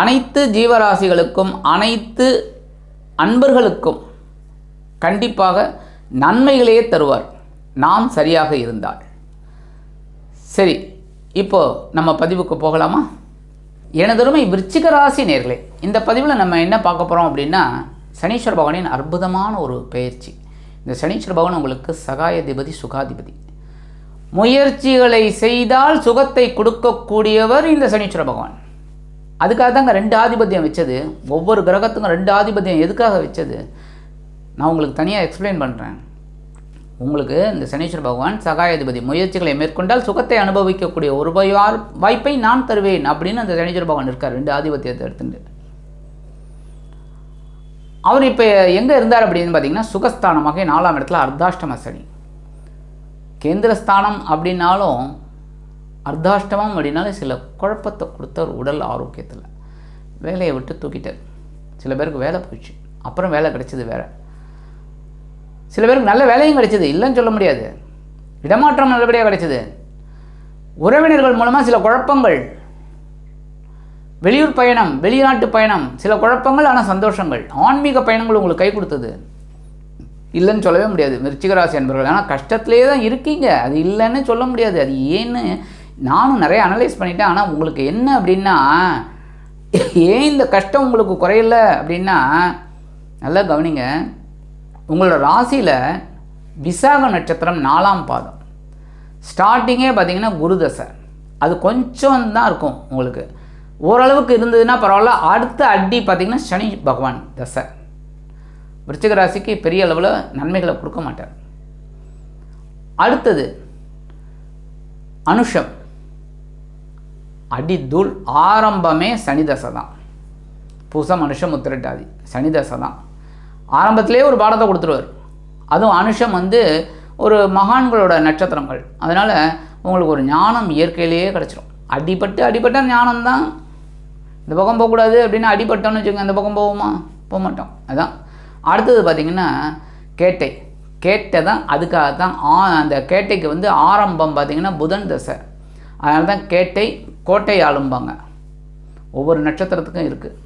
அனைத்து ஜீவராசிகளுக்கும் அனைத்து அன்பர்களுக்கும் கண்டிப்பாக நன்மைகளையே தருவார். நாம் சரியாக இருந்தால். சரி இப்போ நம்ம பதிவுக்கு போகலாமா? எனதருமை விருச்சிக ராசி நேர்களே இந்த பதிவில் நம்ம என்ன பார்க்க போகிறோம் அப்படின்னா சனீஸ்வர பகவானின் அற்புதமான ஒரு பயிற்சி. இந்த சனீஸ்வர பகவான் உங்களுக்கு சகாயதிபதி சுகாதிபதி. முயற்சிகளை செய்தால் சுகத்தை கொடுக்கக்கூடியவர் இந்த சனீஸ்வர பகவான். அதுக்காக தாங்க ரெண்டு ஆதிபத்தியம் வச்சது. ஒவ்வொரு கிரகத்துக்கும் ரெண்டு ஆதிபத்தியம் எதுக்காக வச்சது? நான் உங்களுக்கு தனியாக எக்ஸ்பிளைன் பண்ணுறேன் உங்களுக்கு இந்த சனீஸ்வர பகவான் சகாயாதிபதி முயற்சிகளை மேற்கொண்டால் சுகத்தை அனுபவிக்கக்கூடிய ஒரு வாய்- வாய்ப்பை நான் தருவேன் அப்படின்னு அந்த சனீஸ்வர பகவான் இருக்கார் ரெண்டு ஆதிபத்தியத்தை எடுத்துட்டு. அவர் இப்போ எங்கே இருந்தார் அப்படின்னு பார்த்தீங்கன்னா சுகஸ்தானமாக நாலாம் இடத்துல அர்த்தாஷ்டம சனி. கேந்திரஸ்தானம் அப்படின்னாலும் அர்த்தாஷ்டமம் அப்படின்னாலே சில குழப்பத்தை கொடுத்தார் உடல் ஆரோக்கியத்தில். வேலையை விட்டு தூக்கிட்டார். சில பேருக்கு வேலை போயிடுச்சு. அப்புறம் வேலை கிடைச்சது வேற. சில பேருக்கு நல்ல வேலையும் கிடைச்சது. இல்லைன்னு சொல்ல முடியாது. இடமாற்றம் நல்லபடியாக கிடைச்சது. உறவினர்கள் மூலமாக சில குழப்பங்கள். வெளியூர் பயணம் வெளிநாட்டு பயணம் சில குழப்பங்கள் ஆனால் சந்தோஷங்கள். ஆன்மீக பயணங்கள் உங்களுக்கு கை கொடுத்தது. இல்லைன்னு சொல்லவே முடியாது. மிருச்சிகராசி என்பவர்கள் ஆனால் கஷ்டத்திலே தான் இருக்கீங்க. அது இல்லைன்னு சொல்ல முடியாது. அது ஏன்னு நானும் நிறைய அனலைஸ் பண்ணிட்டேன். ஆனால் உங்களுக்கு என்ன அப்படின்னா ஏன் இந்த கஷ்டம் உங்களுக்கு குறையல அப்படின்னா நல்லா கவனிங்க. உங்களோட ராசியில் விசாக நட்சத்திரம் நாலாம் பாதம். ஸ்டார்டிங்கே பார்த்தீங்கன்னா குருதசை அது கொஞ்சம் தான் இருக்கும் உங்களுக்கு. ஓரளவுக்கு இருந்ததுன்னா பரவாயில்ல. அடுத்த அடி பார்த்திங்கன்னா சனி பகவான் தசை. விருச்சிக ராசிக்கு பெரிய அளவில் நன்மைகளை கொடுக்க மாட்டார். அடுத்தது அனுஷம். அடி ஆரம்பமே சனி தசை தான் பூசம் அனுஷம் உத்திரட்டாதி சனி தசை தான் ஆரம்பத்திலே ஒரு பாடத்தை கொடுத்துருவார். அதுவும் அனுஷம் வந்து ஒரு மகான்களோட நட்சத்திரங்கள். அதனால் உங்களுக்கு ஒரு ஞானம் இயற்கையிலேயே கிடச்சிரும். அடிபட்டு அடிபட்ட ஞானம் தான் இந்த பக்கம் போகக்கூடாது அப்படின்னு அடிபட்டோன்னு வச்சுக்கோங்க இந்த பக்கம் போவோமா? போக மாட்டோம் அதான். அடுத்தது பார்த்திங்கன்னா கேட்டை. கேட்டை தான் அதுக்காக தான் ஆ அந்த கேட்டைக்கு வந்து ஆரம்பம் பார்த்திங்கன்னா புதன் தசை. அதனால தான் கேட்டை கோட்டை ஆளும்பாங்க. ஒவ்வொரு நட்சத்திரத்துக்கும் இருக்குது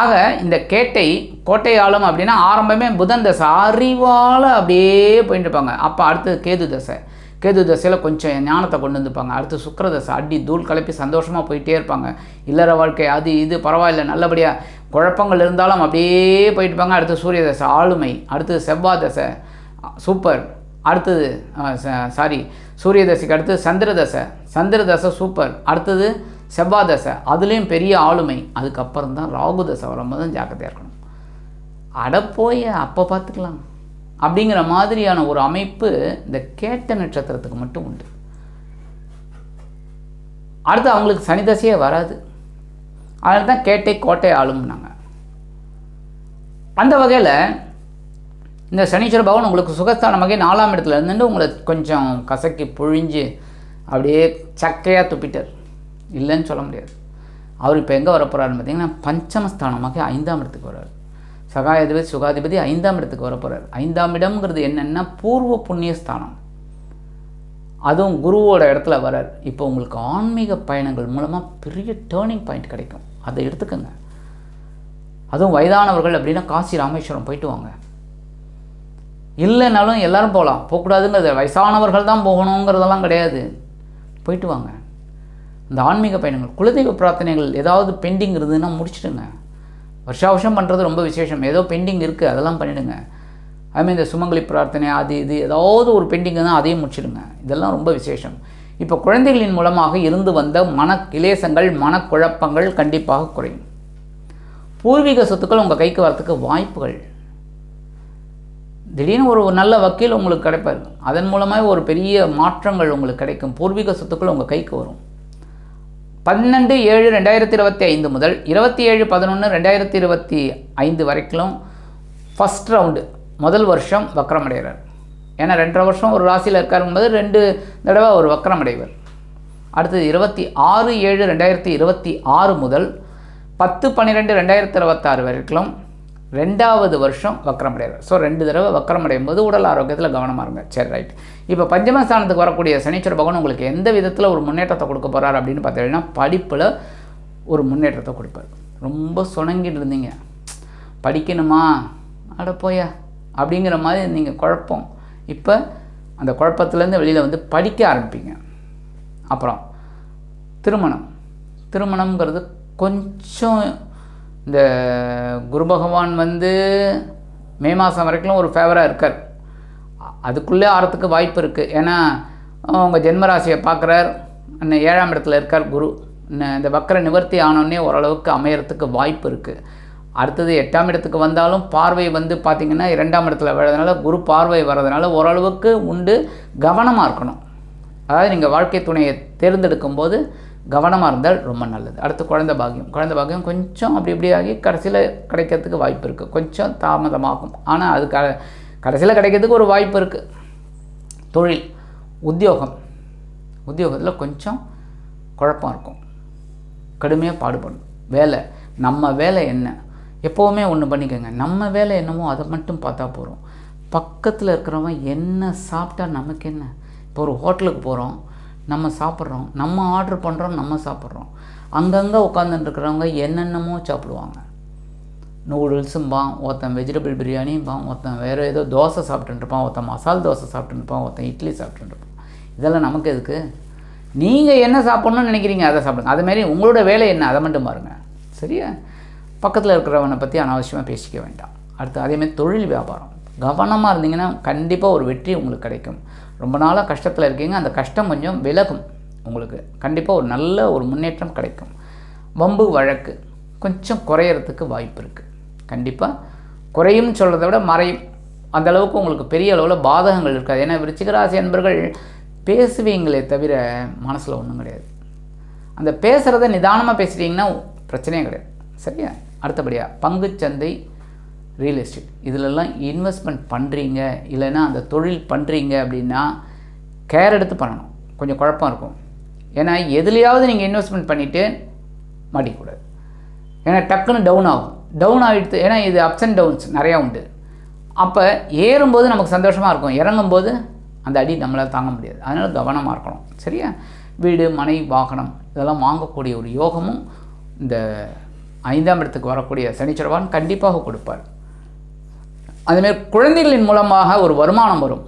ஆக இந்த கேட்டை கோட்டை ஆளும் அப்படின்னா ஆரம்பமே புதன் தசை அறிவால் அப்படியே போயிட்டு இருப்பாங்க அப்போ அடுத்தது கேது தசை. கேது தசையில் கொஞ்சம் ஞானத்தை கொண்டு வந்துப்பாங்க. அடுத்து சுக்கிர தசை அடி தூள் கலப்பி சந்தோஷமாக போயிட்டே இருப்பாங்க. இல்லற வாழ்க்கை அது இது பரவாயில்ல நல்லபடியாக குழப்பங்கள் இருந்தாலும் அப்படியே போயிட்டு இருப்பாங்க அடுத்து சூரிய தசை ஆளுமை அடுத்தது செவ்வாய் தசை சூப்பர். அடுத்தது சாரி சூரிய தசைக்கு அடுத்து சந்திர தசை. சந்திர தசை சூப்பர். அடுத்தது செவ்வாய் தசை. அதுலேயும் பெரிய ஆளுமை. அதுக்கப்புறம் தான் ராகு தசை வரும்போது தான் ஜாக்கிரதையாக இருக்கணும். அட போய் அப்போ பார்த்துக்கலாம். அப்படிங்கிற மாதிரியான ஒரு அமைப்பு இந்த கேட்ட நட்சத்திரத்துக்கு மட்டும் உண்டு. அடுத்து அவங்களுக்கு சனி தசையே வராது. அதனால தான் கேட்டை கோட்டை ஆளும்னாங்க. அந்த வகையில் இந்த சனீஸ்வர பகவான் உங்களுக்கு சுகஸ்தானமாக நாலாம் இடத்துல இருந்துட்டு உங்களை கொஞ்சம் கசக்கி புழிஞ்சு அப்படியே சக்கையாக துப்பிட்டார். இல்லைன்னு சொல்ல முடியாது. அவர் இப்போ எங்கே வரப்போகிறாருன்னு பார்த்தீங்கன்னா பஞ்சமஸ்தானமாக ஐந்தாம் இடத்துக்கு வர்றார். சகாயாதிபதி சுகாதிபதி ஐந்தாம் இடத்துக்கு வரப்போகிறார் ஐந்தாம் இடம்ங்கிறது என்னென்னா பூர்வ புண்ணியஸ்தானம் அதுவும் குருவோட இடத்துல வரார் இப்போ உங்களுக்கு ஆன்மீக பயணங்கள் மூலமாக பெரிய டேர்னிங் பாயிண்ட் கிடைக்கும். அதை எடுத்துக்கோங்க. அதுவும் வயதானவர்கள் அப்படின்னா காசி ராமேஸ்வரம் போயிட்டு வாங்க. இல்லைனாலும் எல்லாரும் போகலாம். போகக்கூடாதுங்கிறது. வயசானவர்கள் தான் போகணுங்கிறதெல்லாம் கிடையாது. போயிட்டு வாங்க. இந்த ஆன்மீக பயணங்கள் குலதெய்வ பிரார்த்தனைகள் ஏதாவது பெண்டிங் இருந்ததுன்னா முடிச்சுடுங்க. வருஷா வருஷம் பண்ணுறது ரொம்ப விசேஷம். ஏதோ பெண்டிங் இருக்குது அதெல்லாம் பண்ணிவிடுங்க அதுமாதிரி இந்த சுமங்கலி பிரார்த்தனை அது இது ஏதாவது ஒரு பெண்டிங் தான் அதையும் முடிச்சிடுங்க. இதெல்லாம் ரொம்ப விசேஷம். இப்போ குழந்தைகளின் மூலமாக இருந்து வந்த மன கிளேசங்கள் மனக்குழப்பங்கள் கண்டிப்பாக குறையும். பூர்வீக சொத்துக்கள் உங்கள் கைக்கு வரத்துக்கு வாய்ப்புகள். திடீர்னு ஒரு நல்ல வக்கீல் உங்களுக்கு கிடைப்பார். அதன் மூலமாக ஒரு பெரிய மாற்றங்கள் உங்களுக்கு கிடைக்கும். பூர்வீக சொத்துக்கள் உங்கள் கைக்கு வரும். பன்னெண்டு ஏழு ரெண்டாயிரத்தி இருபத்தி ஐந்து முதல் இருபத்தி ஏழு பதினொன்று ரெண்டாயிரத்தி இருபத்தி ஐந்து வரைக்கும் ஃபஸ்ட் ரவுண்டு முதல் வருஷம் வக்கரமடைகிறார். ஏன்னா ரெண்டரை வருஷம் ஒரு ராசியில் இருக்காருங்கும்போது ரெண்டு தடவை ஒரு வக்கரமடைவர். அடுத்தது இருபத்தி ஆறு ஏழு ரெண்டாயிரத்தி இருபத்தி ஆறு முதல் பத்து பன்னிரெண்டு ரெண்டாயிரத்தி இருபத்தாறு வரைக்கும் ரெண்டாவது வருஷம் வக்கரமடைகிறார் ஸோ ரெண்டு தடவை வக்கரமடையும் போது உடல் ஆரோக்கியத்தில் கவனமாக இருங்க. சரி ரைட் இப்போ பஞ்சமஸ்தானத்துக்கு வரக்கூடிய சனீஸ்வர பகவான் உங்களுக்கு எந்த விதத்தில் ஒரு முன்னேற்றத்தை கொடுக்க போகிறார் அப்படின்னு பார்த்தீங்கன்னா படிப்பில் ஒரு முன்னேற்றத்தை கொடுப்பார். ரொம்ப சுணங்கிட்டு இருந்தீங்க. படிக்கணுமா? அட போயா. அப்படிங்கிற மாதிரி நீங்கள் குழப்பம். இப்போ அந்த குழப்பத்துலேருந்து வெளியில் வந்து படிக்க ஆரம்பிப்பீங்க. அப்புறம் திருமணம். திருமணம்ங்கிறது கொஞ்சம் இந்த குரு பகவான் வந்து மே மாதம் வரைக்கும் ஒரு ஃபேவராக இருக்கார். அதுக்குள்ளே ஆறத்துக்கு வாய்ப்பு இருக்குது ஏன்னா உங்கள் ஜென்மராசியை பார்க்குறார். இன்னும் ஏழாம் இடத்துல இருக்கார் குரு. இந்த வக்கர நிவர்த்தி ஆனோடனே ஓரளவுக்கு அமையறதுக்கு வாய்ப்பு இருக்குது அடுத்தது எட்டாம் இடத்துக்கு வந்தாலும் பார்வை வந்து பார்த்திங்கன்னா இரண்டாம் இடத்துல வர்றதுனால குரு பார்வை வர்றதுனால ஓரளவுக்கு உண்டு கவனமாக இருக்கணும். அதாவது நீங்கள் வாழ்க்கை துணையை தேர்ந்தெடுக்கும்போது கவனமாக இருந்தால் ரொம்ப நல்லது. அடுத்து குழந்த பாக்கியம். குழந்த பாக்கியம் கொஞ்சம் அப்படி இப்படி ஆகி கடைசியில் கிடைக்கிறதுக்கு வாய்ப்பு இருக்குது கொஞ்சம் தாமதமாகும். ஆனால் அது க கடைசியில் கிடைக்கிறதுக்கு ஒரு வாய்ப்பு இருக்குது தொழில் உத்தியோகம். உத்தியோகத்தில் கொஞ்சம் குழப்பம் இருக்கும். கடுமையாக பாடுபடணும். வேலை. நம்ம வேலை என்ன? எப்போவுமே ஒன்று பண்ணிக்கோங்க. நம்ம வேலை என்னமோ அதை மட்டும் பார்த்தா போகிறோம் பக்கத்தில் இருக்கிறவன் என்ன சாப்பிட்டா நமக்கு என்ன? இப்போ ஒரு ஹோட்டலுக்கு போகிறோம் நம்ம சாப்பிட்றோம். நம்ம ஆர்டர் பண்ணுறோம் நம்ம சாப்பிட்றோம். அங்கங்கே உட்காந்துட்டுருக்கிறவங்க என்னென்னமோ சாப்பிடுவாங்க. நூடுல்ஸும்பான் ஒருத்தன் வெஜிடபிள் பிரியாணிம்பான் ஒருத்தன் வேறு ஏதோ தோசை சாப்பிட்டுருப்பான் இருப்பான் ஒருத்தன் மசால் தோசை சாப்பிட்டுருப்பான் ஒருத்தன் இட்லி சாப்பிட்டுருப்பான் இதெல்லாம் நமக்கு எதுக்கு? நீங்கள் என்ன சாப்பிட்ணுன்னு நினைக்கிறீங்க அதை சாப்பிடுங்க. அதுமாரி உங்களோட வேலை என்ன? அதை மட்டும் பாருங்கள் சரியா? பக்கத்தில் இருக்கிறவனை பற்றி அனாவசியமாக பேசிக்க வேண்டாம். அடுத்து அதேமாதிரி தொழில் வியாபாரம். கவனமாக இருந்தீங்கன்னா கண்டிப்பாக ஒரு வெற்றி உங்களுக்கு கிடைக்கும். ரொம்ப நாளாக கஷ்டத்தில் இருக்கீங்க அந்த கஷ்டம் கொஞ்சம் விலகும். உங்களுக்கு கண்டிப்பாக ஒரு நல்ல ஒரு முன்னேற்றம் கிடைக்கும். வம்பு வழக்கு கொஞ்சம் குறையறதுக்கு வாய்ப்பு இருக்குது கண்டிப்பாக குறையும் சொல்கிறத விட மறையும். அந்த அளவுக்கு உங்களுக்கு பெரிய அளவில் பாதகங்கள் இருக்காது. ஏன்னா விருச்சிகராசி என்பர்கள் பேசுவீங்களே தவிர மனசில் ஒன்றும் கிடையாது. அந்த பேசுகிறத நிதானமாக பேசுகிறீங்கன்னா பிரச்சனையே கிடையாது. சரியா? அடுத்தபடியாக பங்குச்சந்தை ரியல் எஸ்டேட் இதிலெல்லாம் இன்வெஸ்ட்மெண்ட் பண்ணுறீங்க இல்லைன்னா அந்த தொழில் பண்ணுறீங்க அப்படின்னா கேர் எடுத்து பண்ணணும். கொஞ்சம் குழப்பம் இருக்கும். ஏன்னா எதுலையாவது நீங்கள் இன்வெஸ்ட்மெண்ட் பண்ணிவிட்டு மாட்டிக்கூடாது ஏன்னா டக்குன்னு டவுன் ஆகும். டவுன் ஆகிட்டு ஏன்னா இது அப்ஸ் அண்ட் டவுன்ஸ் நிறையா உண்டு. அப்போ ஏறும்போது நமக்கு சந்தோஷமாக இருக்கும். இறங்கும்போது அந்த அடி நம்மளால் தாங்க முடியாது. அதனால் கவனமாக இருக்கணும். சரியா? வீடு மனை வாகனம் இதெல்லாம் வாங்கக்கூடிய ஒரு யோகமும் இந்த ஐந்தாம் இடத்துக்கு வரக்கூடிய சனிச்சரவான் கண்டிப்பாக கொடுப்பார். அதுமாரி குழந்தைகளின் மூலமாக ஒரு வருமானம் வரும்.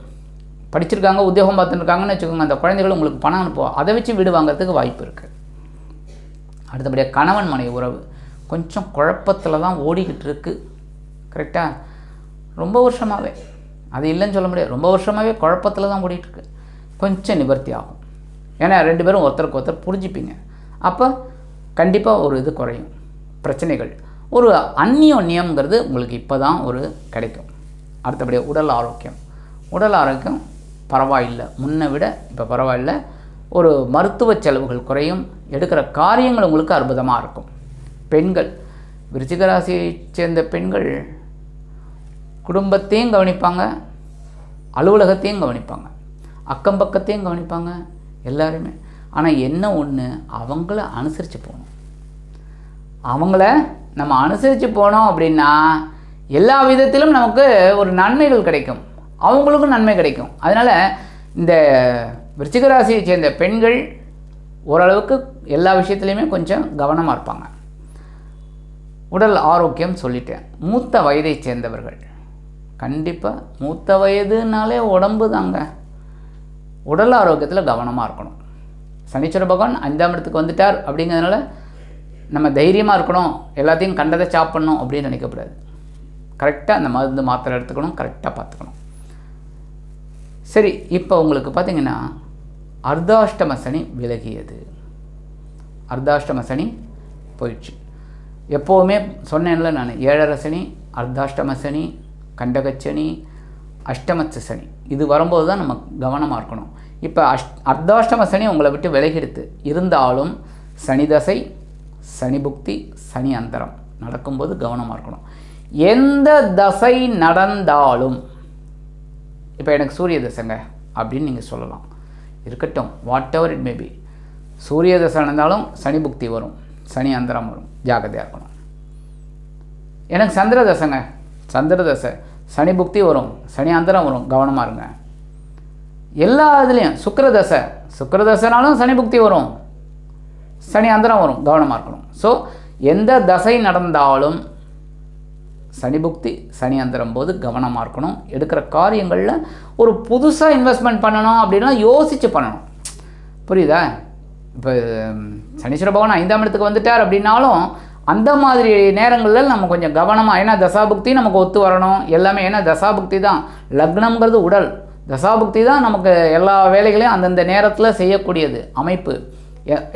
படிச்சிருக்காங்க உத்தியோகம் பார்த்துருக்காங்கன்னு வச்சுக்கோங்க அந்த குழந்தைகள் உங்களுக்கு பணம் அனுப்புவோம் அதை வச்சு வீடு வாங்குறதுக்கு வாய்ப்பு இருக்குது அடுத்தபடியாக கணவன் மனைவி உறவு. கொஞ்சம் குழப்பத்தில் தான் ஓடிக்கிட்டு இருக்குது கரெக்டாக ரொம்ப வருஷமாகவே அது இல்லைன்னு சொல்ல முடியாது. ரொம்ப வருஷமாகவே குழப்பத்தில் தான் ஓடிட்டுருக்கு கொஞ்சம் நிவர்த்தி ஆகும். ஏன்னா ரெண்டு பேரும் ஒருத்தருக்கு ஒருத்தர் புரிஞ்சுப்பீங்க. அப்போ கண்டிப்பாக ஒரு இது குறையும். பிரச்சனைகள். ஒரு அந்நியோன்யம்ங்கிறது உங்களுக்கு இப்போ தான் ஒரு கிடைக்கும். அடுத்தபடியாக உடல் ஆரோக்கியம். உடல் ஆரோக்கியம் பரவாயில்லை. முன்னை விட இப்போ பரவாயில்ல. ஒரு மருத்துவ செலவுகள் குறையும். எடுக்கிற காரியங்கள் உங்களுக்கு அற்புதமாக இருக்கும். பெண்கள் விருச்சிகராசியை சேர்ந்த பெண்கள் குடும்பத்தையும் கவனிப்பாங்க. அலுவலகத்தையும் கவனிப்பாங்க. அக்கம் பக்கத்தையும் கவனிப்பாங்க. எல்லாருமே. ஆனால் என்ன ஒன்று அவங்கள அனுசரித்து போகணும். அவங்கள நம்ம அனுசரித்து போனோம் அப்படின்னா எல்லா விதத்திலும் நமக்கு ஒரு நன்மைகள் கிடைக்கும். அவங்களுக்கும் நன்மை கிடைக்கும். அதனால் இந்த விருச்சிகராசியை சேர்ந்த பெண்கள் ஓரளவுக்கு எல்லா விஷயத்துலையுமே கொஞ்சம் கவனமாக இருப்பாங்க. உடல் ஆரோக்கியம் சொல்லிட்டேன். மூத்த வயதை சேர்ந்தவர்கள். கண்டிப்பாக மூத்த வயதுனாலே உடம்பு தாங்க. உடல் ஆரோக்கியத்தில் கவனமாக இருக்கணும். சனீஸ்வர பகவான் அஞ்சாம் இடத்துக்கு வந்துட்டார் அப்படிங்கிறதுனால நம்ம தைரியமாக இருக்கணும். எல்லாத்தையும் கண்டதை சாப்பிட்ணும் அப்படின்னு நினைக்கக்கூடாது. கரெக்டாக அந்த மருந்து மாத்திரை எடுத்துக்கணும் கரெக்டாக பார்த்துக்கணும். சரி இப்போ உங்களுக்கு பார்த்தீங்கன்னா அர்த்தாஷ்டம சனி விலகியது. அர்த்தாஷ்டம சனி போயிடுச்சு. எப்போவுமே சொன்னேன்ல நான் ஏழரை சனி அர்த்தாஷ்டம சனி கண்டகச்சனி அஷ்டமச்ச சனி. இது வரும்போது தான் நம்ம கவனமாக இருக்கணும். இப்போ அஷ் அர்த்தாஷ்டம சனி உங்களை விட்டு விலகிடுது இருந்தாலும் சனி தசை சனி புக்தி சனி அந்தரம். நடக்கும்போது கவனமாக இருக்கணும். எந்த தசை நடந்தாலும் இப்போ எனக்கு சூரிய தசைங்க அப்படின்னு நீங்கள் சொல்லலாம். இருக்கட்டும் வாட் எவர் இட் மேபி சூரிய தசை நடந்தாலும் சனி புக்தி வரும். சனி அந்தரம் வரும். ஜாக்கிரதையாக இருக்கணும். எனக்கு சந்திர தசைங்க. சந்திர தசை. சனி புக்தி வரும். சனி அந்தரம் வரும். கவனமாக இருங்க. எல்லா இதுலேயும் சுக்கிர தசை. தசைனாலும் சனி புக்தி வரும். சனி அந்தரம் வரும். கவனமாக இருக்கணும். ஸோ எந்த தசை நடந்தாலும் சனி புக்தி சனி அந்தரம் போது கவனமாக இருக்கணும். எடுக்கிற காரியங்களில் ஒரு புதுசாக இன்வெஸ்ட்மெண்ட் பண்ணணும் அப்படின்னா யோசித்து பண்ணணும். புரியுதா? இப்போ சனீஸ்வர பகவான் ஐந்தாம் இடத்துக்கு வந்துட்டார் அப்படின்னாலும் அந்த மாதிரி நேரங்களில் நம்ம கொஞ்சம் கவனமாக ஏன்னா தசாபுக்தி நமக்கு ஒத்து வரணும். எல்லாமே ஏன்னா தசாபுக்தி தான். லக்னம்ங்கிறது உடல். தசாபுக்தி தான் நமக்கு எல்லா வேலைகளையும் அந்தந்த நேரத்தில் செய்யக்கூடியது அமைப்பு.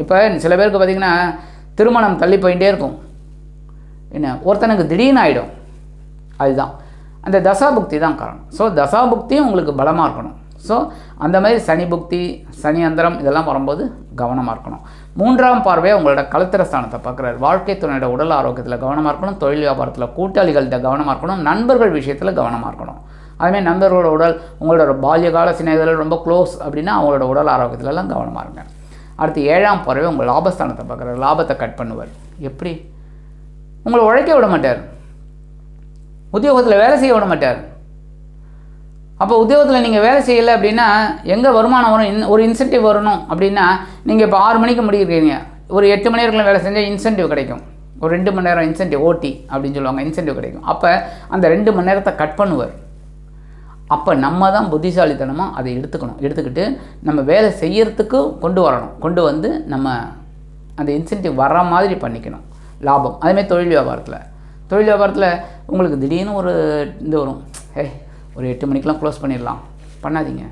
இப்போ சில பேருக்கு பார்த்திங்கன்னா திருமணம் தள்ளி போயிட்டே இருக்கும். என்ன? ஒருத்தனுக்கு திடீர்னு ஆகிடும் அதுதான். அந்த தசாபுக்தி தான் காரணம். ஸோ தசாபுக்தியும் உங்களுக்கு பலமாக இருக்கணும். ஸோ அந்த மாதிரி சனி புக்தி சனி அந்தரம் இதெல்லாம் வரும்போது கவனமாக இருக்கணும். மூன்றாம் பார்வையை உங்களோட கலத்திர ஸ்தானத்தை பார்க்குறாரு. வாழ்க்கை துணையோட உடல் ஆரோக்கியத்தில் கவனமாக இருக்கணும். தொழில் வியாபாரத்தில் கூட்டாளிகள்கிட்ட கவனமாக இருக்கணும். நண்பர்கள் விஷயத்தில் கவனமாக இருக்கணும். அதுமாதிரி நண்பர்களோட உடல் உங்களோட பால்யகால சிநேகிதர்கள் ரொம்ப க்ளோஸ் அப்படின்னா அவங்களோட உடல் ஆரோக்கியத்திலலாம் கவனமாக இருங்க. அடுத்து ஏழாம் பார்வை உங்கள் லாபஸ்தானத்தை பார்க்குறாரு. லாபத்தை கட் பண்ணுவார். எப்படி? உங்களை உழைக்க விட மாட்டார். உத்தியோகத்தில் வேலை செய்ய விட மாட்டார். அப்போ உத்தியோகத்தில் நீங்கள் வேலை செய்யலை அப்படின்னா எங்கே வருமானம் வரும்? இன் ஒரு இன்சென்டிவ் வரணும் அப்படின்னா நீங்கள் இப்போ ஆறு மணிக்கு முடிக்கிறீங்க ஒரு எட்டு மணி நேரத்தில் வேலை செஞ்சால் இன்சென்டிவ் கிடைக்கும். ஒரு ரெண்டு மணி நேரம் இன்சென்டிவ் ஓட்டி அப்படின்னு சொல்லுவாங்க இன்சென்டிவ் கிடைக்கும். அப்போ அந்த ரெண்டு மணி நேரத்தை கட் பண்ணுவார். அப்போ நம்ம தான் புத்திசாலித்தனமாக அதை எடுத்துக்கணும். எடுத்துக்கிட்டு நம்ம வேலை செய்யறதுக்கு கொண்டு வரணும். கொண்டு வந்து நம்ம அந்த இன்சென்டிவ் வர்ற மாதிரி பண்ணிக்கணும். லாபம். அதேமாதிரி தொழில் வியாபாரத்தில். தொழில் வியாபாரத்தில் உங்களுக்கு திடீர்னு ஒரு இது வரும். ஏய் ஒரு எட்டு மணிக்கெலாம் க்ளோஸ் பண்ணிடலாம். பண்ணாதீங்க.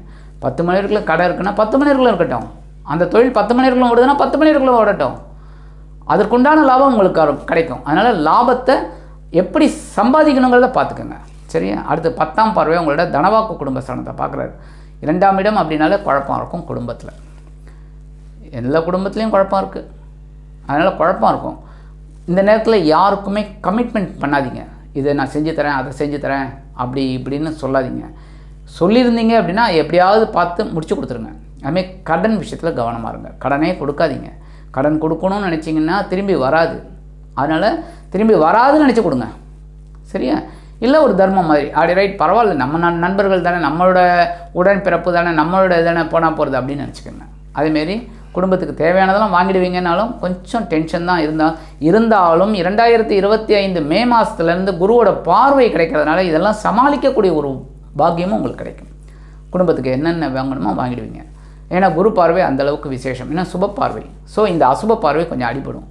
பத்து மணி வரைக்கும் கடை இருக்குன்னா பத்து மணி வரைக்கும் இருக்கட்டும். அந்த தொழில் பத்து மணி வரைக்கும் ஓடுதுன்னா பத்து மணி வரைக்கும் ஓடட்டும். அதற்குண்டான லாபம் உங்களுக்கு கிடைக்கும். அதனால் லாபத்தை எப்படி சம்பாதிக்கணுங்கிறத பார்த்துக்கோங்க சரியா? அடுத்து பத்தாம் பார்வை உங்களோட தனவாக்கு குடும்ப ஸ்தானத்தை பார்க்குறாரு இரண்டாம் இடம் அப்படின்னாலே குழப்பம் இருக்கும் குடும்பத்தில். எல்லா குடும்பத்துலேயும் குழப்பம் இருக்குது அதனால் குழப்பம் இருக்கும். இந்த நேரத்தில் யாருக்குமே கமிட்மெண்ட் பண்ணாதீங்க. இதை நான் செஞ்சு தரேன் அதை செஞ்சு தரேன் அப்படி இப்படின்னு சொல்லாதீங்க. சொல்லியிருந்தீங்க அப்படின்னா எப்படியாவது பார்த்து முடிச்சு கொடுத்துருங்க. அதுமாதிரி கடன் விஷயத்தில் கவனமாக இருங்க. கடனே கொடுக்காதீங்க. கடன் கொடுக்கணும்னு நினச்சிங்கன்னா திரும்பி வராது. அதனால் திரும்பி வராதுன்னு நினச்சி கொடுங்க. சரியா? இல்லை ஒரு தர்மம் மாதிரி. அப்படி ரைட் பரவாயில்ல. நம்ம நண்பர்கள் தானே நம்மளோட உடன் பிறப்பு தானே நம்மளோட தானே போனால் போகிறது அப்படின்னு நினச்சிக்கோங்க. அதேமாரி குடும்பத்துக்கு தேவையானதெல்லாம் வாங்கிடுவீங்கனாலும் கொஞ்சம் டென்ஷன் தான் இருந்தால் இருந்தாலும் இரண்டாயிரத்தி இருபத்தி ஐந்து மே மாதத்துலேருந்து குருவோட பார்வை கிடைக்கிறதுனால இதெல்லாம் சமாளிக்கக்கூடிய ஒரு பாக்கியமும் உங்களுக்கு கிடைக்கும். குடும்பத்துக்கு என்னென்ன வாங்கணுமோ வாங்கிடுவீங்க. ஏன்னா குரு பார்வை அந்த அளவுக்கு விசேஷம். ஏன்னா சுப பார்வை. ஸோ இந்த அசுப பார்வை கொஞ்சம் அடிபடும்.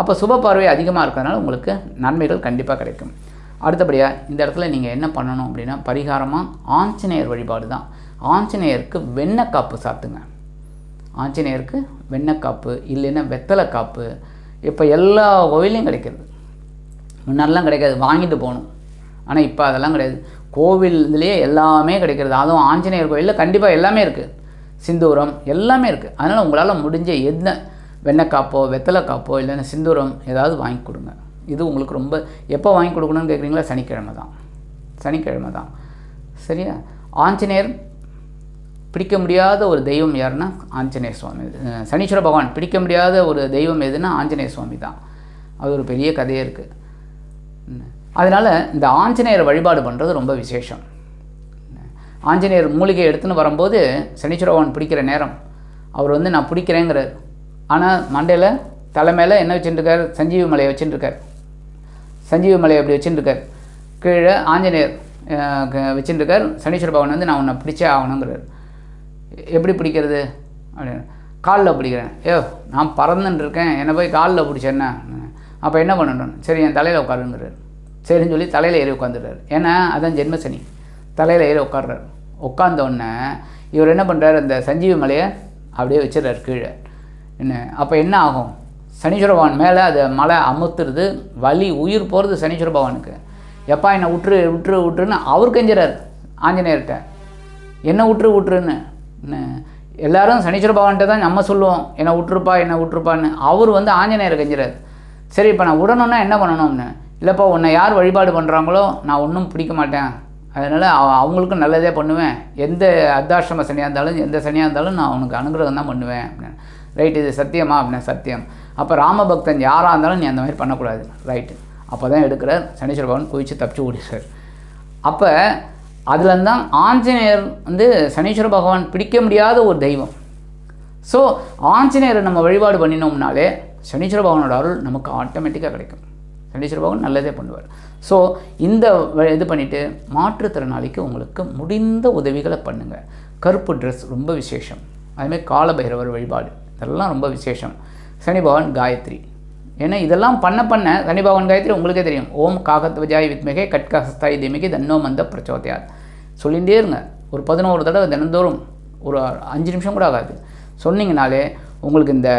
அப்போ சுப பார்வை அதிகமாக இருக்கிறதுனால உங்களுக்கு நன்மைகள் கண்டிப்பாக கிடைக்கும். அடுத்தபடியாக இந்த இடத்துல நீங்கள் என்ன பண்ணணும் அப்படின்னா பரிகாரமாக ஆஞ்சநேயர் வழிபாடு தான் ஆஞ்சநேயருக்கு வெண்ணெய் காப்பு சாத்துங்க ஆஞ்சநேயருக்கு வெண்ணக்காப்பு இல்லைன்னா வெத்தலை காப்பு இப்போ எல்லா கோவிலையும் கிடைக்கிறது. முன்னாடிலாம் கிடைக்காது வாங்கிட்டு போகணும். ஆனால் இப்போ அதெல்லாம் கிடையாது. கோவில்லையே எல்லாமே கிடைக்கிறது. அதுவும் ஆஞ்சநேயர் கோயிலில் கண்டிப்பாக எல்லாமே இருக்குது சிந்தூரம் எல்லாமே இருக்குது அதனால் உங்களால் முடிஞ்ச என்ன வெண்ணைக்காப்போ வெத்தலை காப்போ இல்லைன்னா சிந்தூரம் ஏதாவது வாங்கி கொடுங்க. இது உங்களுக்கு ரொம்ப எப்போ வாங்கி கொடுக்கணும்னு கேட்குறீங்களா சனிக்கிழமை தான். சனிக்கிழமை தான். சரியா? ஆஞ்சநேயர் பிடிக்க முடியாத ஒரு தெய்வம் யாருன்னா ஆஞ்சநேய சுவாமி. சனீஸ்வர பகவான் பிடிக்க முடியாத ஒரு தெய்வம் எதுன்னா ஆஞ்சநேய சுவாமி தான். அது ஒரு பெரிய கதையே இருக்குது அதனால் இந்த ஆஞ்சநேயர் வழிபாடு பண்ணுறது ரொம்ப விசேஷம். ஆஞ்சநேயர் மூலிகை எடுத்துன்னு வரும்போது சனீஸ்வர பகவான் பிடிக்கிற நேரம். அவர் வந்து நான் பிடிக்கிறேங்கிறார். ஆனால் மண்டையில் தலை மேலே என்ன வச்சுட்டுருக்கார் சஞ்சீவி மலையை வச்சுட்டுருக்கார் சஞ்சீவி மலையை அப்படி வச்சுட்டுருக்கார் கீழே ஆஞ்சநேயர் க- வச்சுட்டுருக்கார் சனீஸ்வர பகவான் வந்து நான் உன்னை பிடிச்சே ஆகணுங்கிறார். எப்படி பிடிக்கிறது? அப்படின்னு. காலில் பிடிக்கிறேன். ஏ நான் பறந்துன்னு இருக்கேன் என்னை போய் காலில் பிடிச்சேன்னா அப்போ என்ன பண்ணணும்? சரி என் தலையில் உட்காருங்கிறார். சரின்னு சொல்லி தலையில் ஏறி உட்காந்துடுறாரு. ஏன்னா அதான் ஜென்மசனி. தலையில் ஏறி உட்கார்றாரு. உட்காந்தோடனே இவர் என்ன பண்ணுறாரு அந்த சஞ்சீவி மலையை அப்படியே வச்சிடுறாரு கீழே. என்ன? அப்போ என்ன ஆகும்? சனீஸ்வர பகவான் மேலே அதை மலை அமுத்துறது வலி உயிர் போகிறது சனீஸ்வர பகவானுக்கு. எப்பா என்னை விட்டுரு விட்டுரு விட்டுருன்னு அவர் கெஞ்சுறாரு. ஆஞ்சநேயர்கிட்ட. என்ன விட்டுரு விட்டுருன்னு எல்லாரும் சனீஸ்வர பகவான்கிட்ட தான் நம்ம சொல்லுவோம். என்னை விட்டுருப்பா என்னை விட்டுருப்பான்னு. அவர் வந்து ஆஞ்சநேயர் கெஞ்சுறாரு. சரி இப்போ நான் விடணும்னா என்ன பண்ணணும்னு? இல்லைப்பா உன்னை யார் வழிபாடு பண்ணுறாங்களோ நான் ஒன்றும் பிடிக்க மாட்டேன். அதனால் அவங்களுக்கும் நல்லதே பண்ணுவேன். எந்த அர்த்தாசிரம சனியாக இருந்தாலும் எந்த சனியாக இருந்தாலும் நான் அவனுக்கு அனுகிரகம் தான் பண்ணுவேன். அப்படின்னு ரைட் இது சத்தியமா? அப்படின்னு சத்தியம். அப்போ ராமபக்தன் யாராக இருந்தாலும் நீ அந்த மாதிரி பண்ணக்கூடாது. ரைட்டு. அப்போ தான் எடுக்கிறார். சனீஸ்வர பகவான் குவிச்சு தப்பிச்சு ஓடிடுறார். அப்போ அதில் தான் ஆஞ்சநேயர் வந்து சனீஸ்வர பகவான் பிடிக்க முடியாத ஒரு தெய்வம். ஸோ ஆஞ்சநேயரை நம்ம வழிபாடு பண்ணினோம்னாலே சனீஸ்வர பகவானோட அருள் நமக்கு ஆட்டோமேட்டிக்காக கிடைக்கும். சனீஸ்வர பகவான் நல்லதே பண்ணுவார். ஸோ இந்த வ- இது பண்ணிவிட்டு மாற்றுத்திறனாளிக்கு உங்களுக்கு முடிந்த உதவிகளை பண்ணுங்கள் கருப்பு ட்ரெஸ் ரொம்ப விசேஷம். அதுமாதிரி காலபைரவர் வழிபாடு இதெல்லாம் ரொம்ப விசேஷம். சனி பகவான் காயத்ரி. ஏன்னா இதெல்லாம் பண்ண பண்ண சனி பகவான் காயத்ரி உங்களுக்கே தெரியும். ஓம் காகத்வஜாய் வித்மிகே கட்கஹஸ்தாய் தீமிகை தன்னோ மந்த பிரச்சோதயாத். சொல்லிகிட்டே இருங்க. ஒரு பதினோரு தடவை தினந்தோறும் ஒரு அஞ்சு நிமிஷம் கூட ஆகாது. சொன்னீங்கனாலே உங்களுக்கு இந்த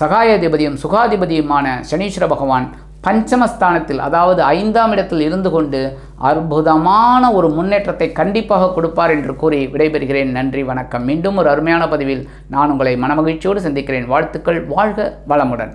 சகாயாதிபதியும் சுகாதிபதியுமான சனீஸ்வர பகவான் பஞ்சமஸ்தானத்தில் அதாவது ஐந்தாம் இடத்தில் இருந்து கொண்டு அற்புதமான ஒரு முன்னேற்றத்தை கண்டிப்பாக கொடுப்பார் என்று கூறி விடைபெறுகிறேன். நன்றி வணக்கம். மீண்டும் ஒரு அருமையான பதிவில் நான் உங்களை மனமகிழ்ச்சியோடு சந்திக்கிறேன். வாழ்த்துக்கள் வாழ்க வளமுடன்.